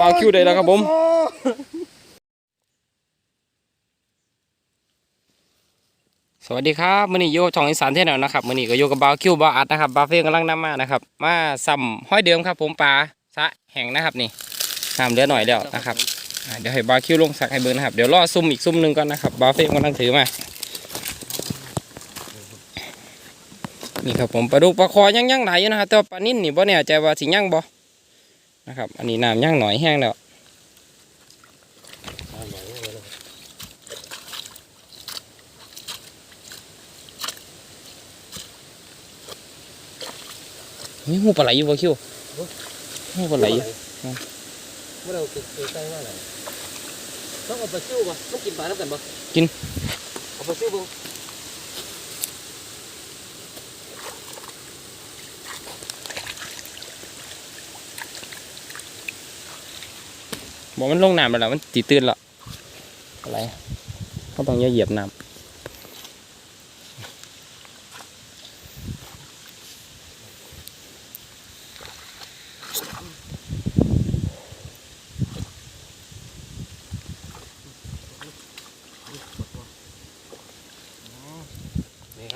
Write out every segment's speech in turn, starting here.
บาวคิวได้แล้วครับผมสวัสดีครับมื่อนี้โยช่องอีสานเท่นวนะครับมื่อนี้ก็โยกับบาวคิวบาวอัดนะครับบาวเฟ่กำลังนำมานะครับมาซ้ำห้อยเดิมครับ ผมปลาสะแห่งนะครับนี่น้ำเหลือหน่อยแล้วนะครับเดี๋ยวให้บาวคิวลงสักให้เบิร์นะครับเดี๋ยวรอซุ่มอีกซุ่มหนึ่งก่อนนะครับบาวเฟ่กำลังถือมานี่ครับผมปลาดุกปลาคอยังยังไหลอยู่นะครับแต่ว่าปลานิ่นนี่บ่แน่ใจว่าสิยังบ่ นะครับ อันนี้น้ำยังหน่อยแห้งแล้วมีหูปลาไหลอยู่บ่คิวหูปลาไหลอยู่เมื่อเราติดตัวใกล้ว่าอะไรต้องเอาไปซิ่วป่ะต้องกินปลาแล้วกันป่ะกินเอาไปซิ่วบ้า บอกมันลงน้ำแล้วมันตีตื่นละอะไรเขาต้องอย่าเหยียบน้ำ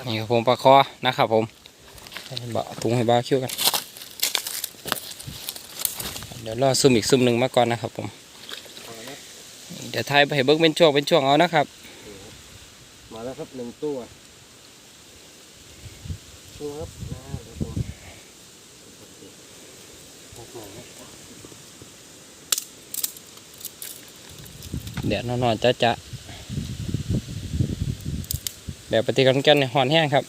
นี่ครับผมปลาคอนะครับผมให้บะปรุงให้บ้าคิ้วกัน เดี๋ยวรอซุ่มอีกซุ่มหนึ่งมาก่อนนะครับผม ดี๋ยวทายไปให้เบิ้งเป็นช่วงเป็นช่วงเอานะครับ มาแล้วครับหนึ่งตัวตัวครับอ่าเดี๋ยวผมโอเคครับเดี๋ยวนอนๆจะจะแบบปฏิกรรมกันเนี่ยหอนแห้งครับ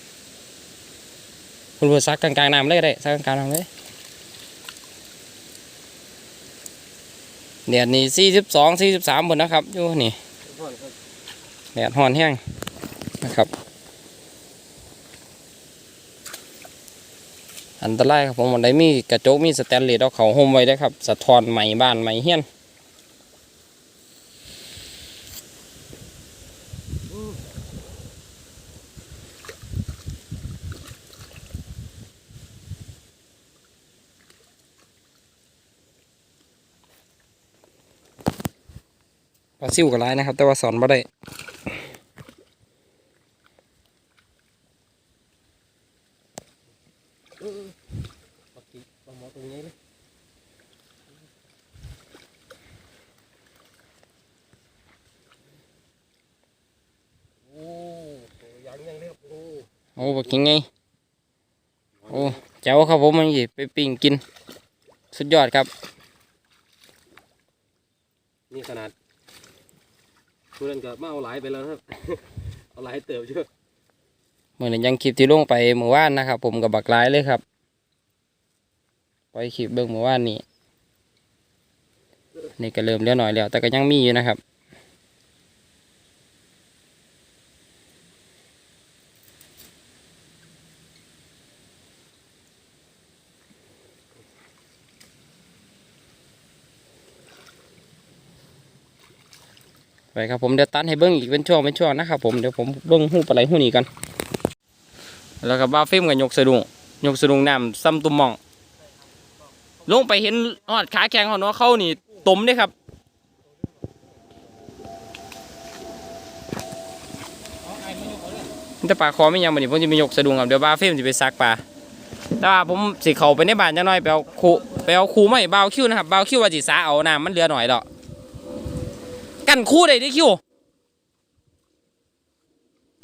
คุณผู้ซักกลางๆน้ำเลยก็ได้ซักกลางๆน้ำเลย แดดนี่สี่สิบสองสี่สิบสามบนนะครับอยู่นี่แดดหอนแห้งนะครับ อันตรายครับผมวันใดมีกระจกมีสแตนเลสเอาเขาห่มไว้ได้ครับ สะท้อนใหม่บ้านใหม่เฮี้ยน ปลาซิวกับไรนะครับ แต่ว่าสอนบ่ได้เออปลากิปลาหมอตรงนี้เลยโอ้ตัวยังยังเรียบโอ้โอ้บักกินไง โอ้แจ๋วครับผมมันหยิบไปปิ้งกิน สุดยอดครับ นี่ขนาด เรียนก็มาเอาหลายไปแล้วครับ เอาหลายเติบเชื่อเมื่อนี้ยังคลิปที่ลงไปเมื่อวานนะครับ ผมกับบักไลายเลยครับไปคลิปเบิ่งเมื่อวานนี้นี่ก็เริ่มเลี้ยวหน่อยแล้ว แต่ก็ยังมีอยู่นะครับ ไปครับผมเดี๋ยวตัดให้เบิ้งอีกเป็นช่วงเป็นช่วงนะครับผมเดี๋ยวผมเบิ้งหูปลาไหลหูนี้กันแล้วก็บ้าฟิล์มกับยกสะดุงยกสะดุงน้ำซ้ำตุ่มมอง ลงไปเห็นหอดขาแข็งของน้องเข้านี่ตมเด้ครับแต่ปลาคอไม่ยังบันนี้ผมจะไปยกสะดุงครับเดี๋ยวบ้าฟิล์มจะไปซักปลาแต่ว่าผมสิเขาไปในบ้านจังน้อยไปเอาคูไปเอาคูไม่เบาคิวนะครับเบาคิวว่าจิสาเอาน้ำมันเหลือหน่อยดอก กันคู่ได้ดิคิว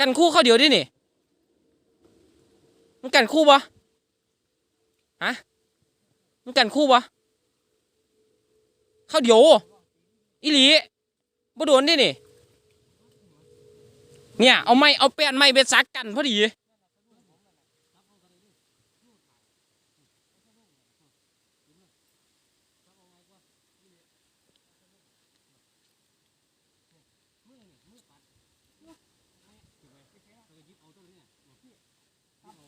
กันคู่เขาเดียวดินี่ มันกันคู่ปะฮะ มันกันคู่ปะเขาเดียวอีหลีบ่โดนดินี่ เนี่ย เอาไม้เอาแป้นไม้เบ็ดซักกันพอดี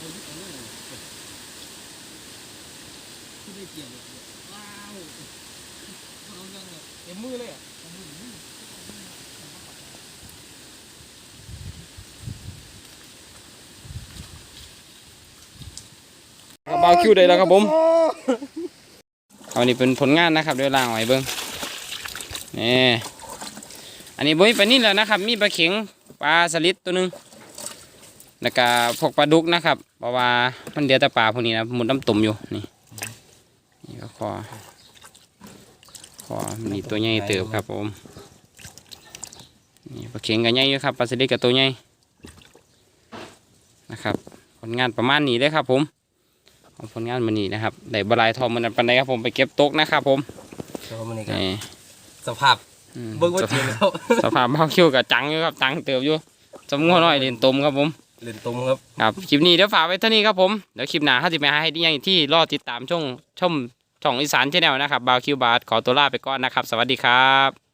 เลยที่ไม่เกี่ยวกับว้าวต็มมือเลยอะเต็มมือบาคิวได้แล้วครับผม เอานี่เป็นผลงานนะครับดี๋ยล่างไว้เบิ้งนี่ อันนี้บุ้ยปลานิ่นแล้วนะครับ มีปลาเข็งปลาสลิดตัวหนึง แล้วก็พวกปลาดุกนะครับเพราะว่ามันเดียวแต่ปลาพวกนี้นะหมุนน้ำตุ่มอยู่นี่นี่ก็คอคอมันนี่ตัวใหญ่เติบครับผมนี่ปลาเข็งก็ใหญ่อยู่ครับปลาสลิดก็ตัวใหญ่นะครับผลงานประมาณนี้เลยครับ ผมของผลงานมันนี้นะครับได้บหลายทองมันปันใดครับผมไปเก็บตกนะครับ ผมแล้วมันนี่ก็นี่สภาพอืมเบิ่งว่าเทียมแล้วสภาพเบาคิวกับจังอยู่ครับจังเติบอยู่จำงวน้อยเรียนตมครับผม เล่นตรงครับครับคลิปนี้เดี๋ยวฝากไว้เท่านี้ครับผมเดี๋ยวคลิปหน้าถ้าจะไปให้ที่ยังที่รอติดตามช่องช่องช่องอีสานชาแนลนะครับบาวคิวบาร์ขอตัวลาไปก่อนนะครับ สวัสดีครับ